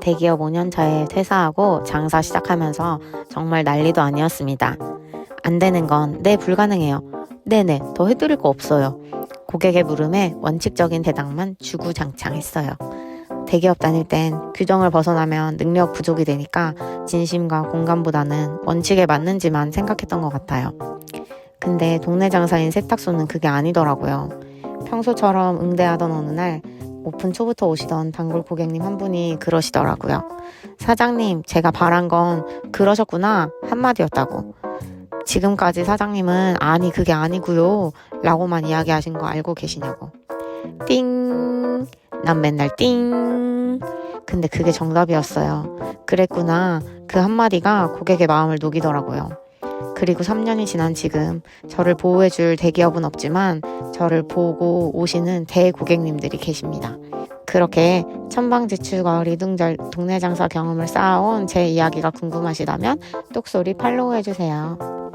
대기업 5년 차에 퇴사하고 장사 시작하면서 정말 난리도 아니었습니다. 안 되는 건 네 불가능해요. 네네 더 해드릴 거 없어요. 고객의 물음에 원칙적인 대답만 주구장창했어요. 대기업 다닐 땐 규정을 벗어나면 능력 부족이 되니까 진심과 공감보다는 원칙에 맞는지만 생각했던 것 같아요. 근데 동네 장사인 세탁소는 그게 아니더라고요. 평소처럼 응대하던 어느 날 오픈 초부터 오시던 단골 고객님 한 분이 그러시더라고요. 사장님, 제가 바란 건 그러셨구나 한마디였다고. 지금까지 사장님은 아니 그게 아니고요 라고만 이야기하신 거 알고 계시냐고. 띵. 난 맨날 띵. 근데 그게 정답이었어요. 그랬구나. 그 한마디가 고객의 마음을 녹이더라고요. 그리고 3년이 지난 지금 저를 보호해줄 대기업은 없지만 저를 보고 오시는 대고객님들이 계십니다. 그렇게 천방지축과 리둥절 동네 장사 경험을 쌓아온 제 이야기가 궁금하시다면 똑소리 팔로우 해주세요.